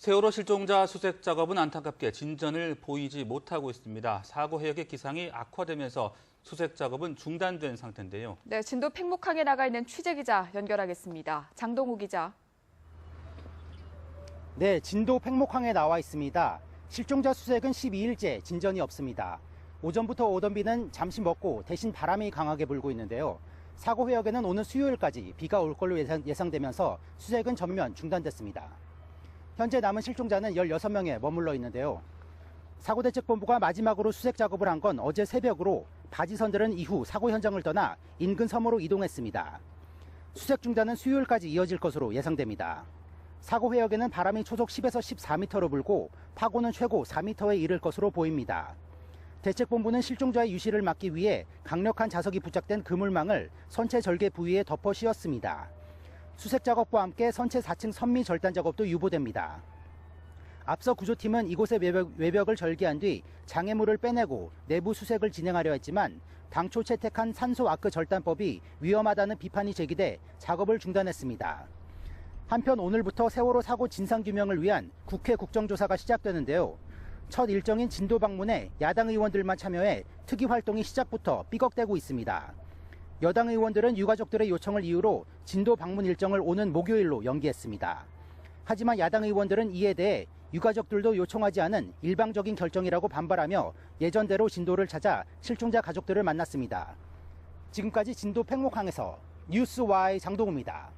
세월호 실종자 수색 작업은 안타깝게 진전을 보이지 못하고 있습니다. 사고 해역의 기상이 악화되면서 수색 작업은 중단된 상태인데요. 네, 진도 팽목항에 나가 있는 취재 기자 연결하겠습니다. 장동우 기자. 네, 진도 팽목항에 나와 있습니다. 실종자 수색은 12일째 진전이 없습니다. 오전부터 오던 비는 잠시 먹고 대신 바람이 강하게 불고 있는데요. 사고 해역에는 오늘 수요일까지 비가 올 걸로 예상, 예상되면서 수색은 전면 중단됐습니다. 현재 남은 실종자는 16명에 머물러 있는데요. 사고대책본부가 마지막으로 수색 작업을 한 건 어제 새벽으로 바지선들은 이후 사고 현장을 떠나 인근 섬으로 이동했습니다. 수색 중단은 수요일까지 이어질 것으로 예상됩니다. 사고 해역에는 바람이 초속 10에서 14m로 불고 파고는 최고 4m에 이를 것으로 보입니다. 대책본부는 실종자의 유실을 막기 위해 강력한 자석이 부착된 그물망을 선체 절개 부위에 덮어 씌웠습니다. 수색 작업과 함께 선체 4층 선미 절단 작업도 유보됩니다. 앞서 구조팀은 이곳의 외벽, 외벽 을 절개한 뒤 장애물을 빼내고 내부 수색을 진행하려 했지만 당초 채택한 산소 아크 절단법이 위험하다는 비판이 제기돼 작업을 중단했습니다. 한편 오늘부터 세월호 사고 진상 규명을 위한 국회 국정조사가 시작되는데요. 첫 일정인 진도 방문에 야당 의원들만 참여해 특위 활동이 시작부터 삐걱대고 있습니다. 여당 의원들은 유가족들의 요청을 이유로 진도 방문 일정을 오는 목요일로 연기했습니다. 하지만 야당 의원들은 이에 대해 유가족들도 요청하지 않은 일방적인 결정이라고 반발하며 예전대로 진도를 찾아 실종자 가족들을 만났습니다. 지금까지 진도 팽목항에서 뉴스 Y 장동우입니다.